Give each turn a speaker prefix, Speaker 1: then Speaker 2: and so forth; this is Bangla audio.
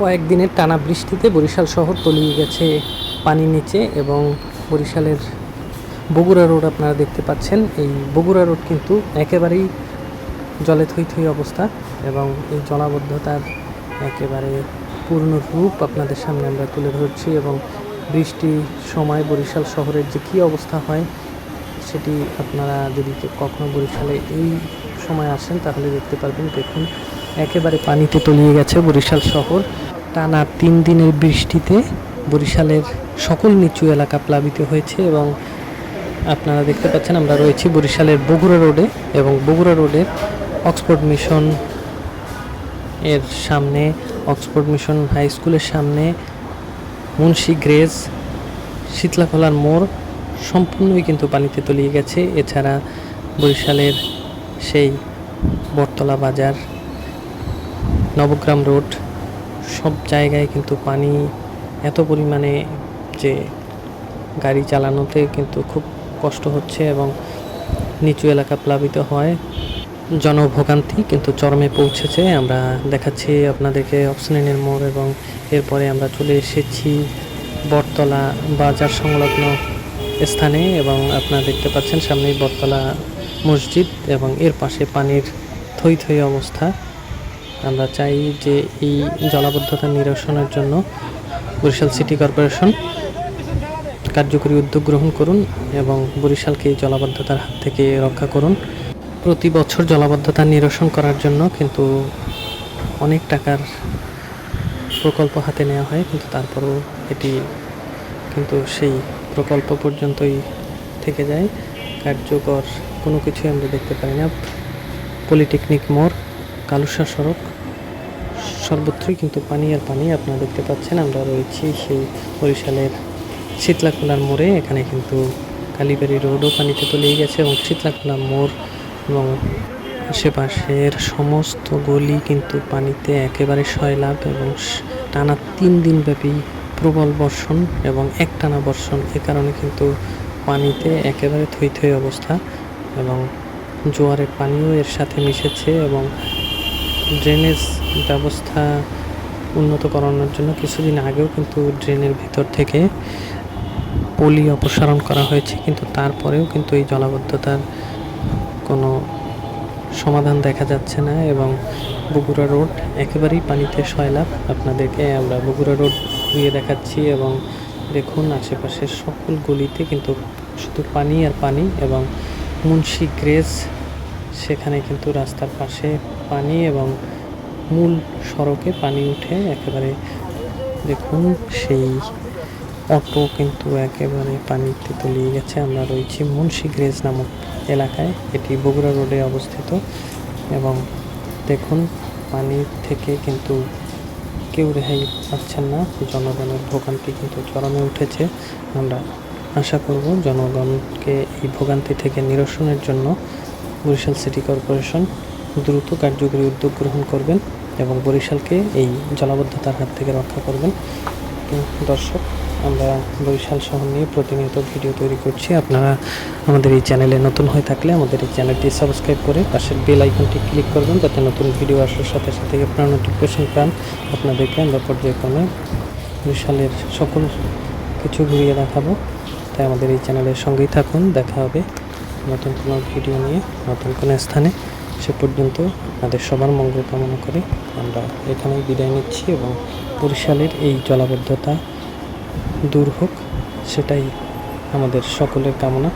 Speaker 1: কয়েকদিনের টানা বৃষ্টিতে বরিশাল শহর তলিয়ে গেছে পানি নিচে এবং বরিশালের বগুড়া রোড আপনারা দেখতে পাচ্ছেন। এই বগুড়া রোড কিন্তু একেবারেই জলে থই থই অবস্থা এবং এই জলাবদ্ধতার একেবারে পূর্ণ রূপ আপনাদের সামনে আমরা তুলে ধরছি এবং বৃষ্টির সময় বরিশাল শহরের যে কী অবস্থা হয় সেটি আপনারা যদি কখনো বরিশালে এই সময় আসেন তাহলে দেখতে পারবেন। দেখুন একেবারে পানিতে তলিয়ে গেছে বরিশাল শহর। টানা তিন দিনের বৃষ্টিতে বরিশালের সকল নিচু এলাকা প্লাবিত হয়েছে এবং আপনারা দেখতে পাচ্ছেন আমরা রয়েছি বরিশালের বগুড়া রোডে এবং বগুড়া রোডের অক্সফোর্ড মিশন এর সামনে, অক্সফোর্ড মিশন হাই স্কুলের সামনে, মুন্সি গ্রেজ, শীতলাখোলার মোড় সম্পূর্ণই কিন্তু পানিতে তলিয়ে গেছে। এছাড়া বরিশালের সেই বটতলা বাজার নবগ্রাম রোড, সব জায়গায় কিন্তু পানি এত পরিমাণে যে গাড়ি চালানোতে কিন্তু খুব কষ্ট হচ্ছে এবং নিচু এলাকা প্লাবিত হয়। জনভোগান্তি কিন্তু চরমে পৌঁছেছে। আমরা দেখাচ্ছি আপনাদেরকে অক্সিজেনের মোড় এবং এরপরে আমরা চলে এসেছি বটতলা বাজার সংলগ্ন স্থানে এবং আপনারা দেখতে পাচ্ছেন সামনেই বটতলা মসজিদ এবং এর পাশে পানির থই থই অবস্থা। আমরা চাই যে এই জলাবদ্ধতা নিরসনের জন্য বরিশাল সিটি কর্পোরেশন কার্যকরী উদ্যোগ গ্রহণ করুন এবং বরিশালকে এই জলাবদ্ধতার হাত থেকে রক্ষা করুন। প্রতি বছর জলাবদ্ধতা নিরসন করার জন্য কিন্তু অনেক টাকার প্রকল্প হাতে নেওয়া হয়, কিন্তু তারপরও এটি কিন্তু সেই প্রকল্প পর্যন্তই থেকে যায়। কার্যকর কোনো কিছুই আমরা দেখতে পাই না। পলিটেকনিক মোড় কালুসা সড়ক। সর্বত্রই কিন্তু পানি আর পানি আপনারা দেখতে পাচ্ছেন। আমরা রয়েছি সেই বরিশালের শীতলাখোলার মোড়ে। এখানে কিন্তু কালীবাড়ি রোডও পানিতে তলিয়ে গেছে এবং শীতলাখোলা মোড় এবং আশেপাশের সমস্ত গলি কিন্তু পানিতে একেবারে সয়লাভ এবং টানা তিন দিনব্যাপী প্রবল বর্ষণ এবং একটানা বর্ষণ এ কারণে কিন্তু পানিতে একেবারে থই থই অবস্থা এবং জোয়ারের পানিও এর সাথে মিশেছে এবং ড্রেনেজ ব্যবস্থা উন্নত করানোর জন্য কিছুদিন আগেও কিন্তু ড্রেনের ভিতর থেকে পলি অপসারণ করা হয়েছে। কিন্তু তারপরেও কিন্তু এই জলাবদ্ধতার কোনো সমাধান দেখা যাচ্ছে না এবং বগুড়া রোড একেবারেই পানিতে সয়লাভ আপনাদেরকে আমরা বগুড়া রোড ঘুরিয়ে দেখাচ্ছি এবং দেখুন আশেপাশের সকল গলিতে কিন্তু শুধু পানি আর পানি এবং মুন্সি গ্রেস সেখানে কিন্তু রাস্তার পাশে পানি এবং মূল সড়কে পানি উঠে একেবারে দেখুন সেই অটো কিন্তু একেবারে পানিতে তলিয়ে গেছে। আমরা রয়েছি মুন্সি গ্রেজ নামক এলাকায়। এটি বগুড়া রোডে অবস্থিত এবং দেখুন পানি থেকে কিন্তু কেউ রেহাই পাচ্ছেন না। জনগণের ভোগান্তি কিন্তু চরমে উঠেছে। আমরা আশা করব জনগণকে এই ভোগান্তি থেকে নিরসনের জন্য বরিশাল সিটি কর্পোরেশন দ্রুত কার্যকরী উদ্যোগ গ্রহণ করবেন এবং বরিশালকে এই জলাবদ্ধতার হাত থেকে রক্ষা করবেন। দর্শক, আমরা বরিশাল শহর নিয়ে প্রতিনিয়ত ভিডিও তৈরি করছি। আপনারা আমাদের এই চ্যানেলে নতুন হয়ে থাকলে আমাদের এই চ্যানেলটি সাবস্ক্রাইব করে পাশের বেল আইকনটি ক্লিক করবেন যাতে নতুন ভিডিও আসার সাথে সাথে আপনারা নোটিফিকেশন পান। আপনাদেরকে আমরা পর্যায়ক্রমে বরিশালের সকল কিছু ঘুরিয়ে দেখাবো। তাই আমাদের এই চ্যানেলের সঙ্গেই থাকুন। দেখা হবে নতুন কোনো ভিডিও নিয়ে নতুন কোনো স্থানে। সে পর্যন্ত আপনাদের সবার মঙ্গল কামনা করে আমরা এখানেই বিদায় নিচ্ছি এবং বরিশালের এই জলাবদ্ধতা দূর হোক, সেটাই আমাদের সকলের কামনা।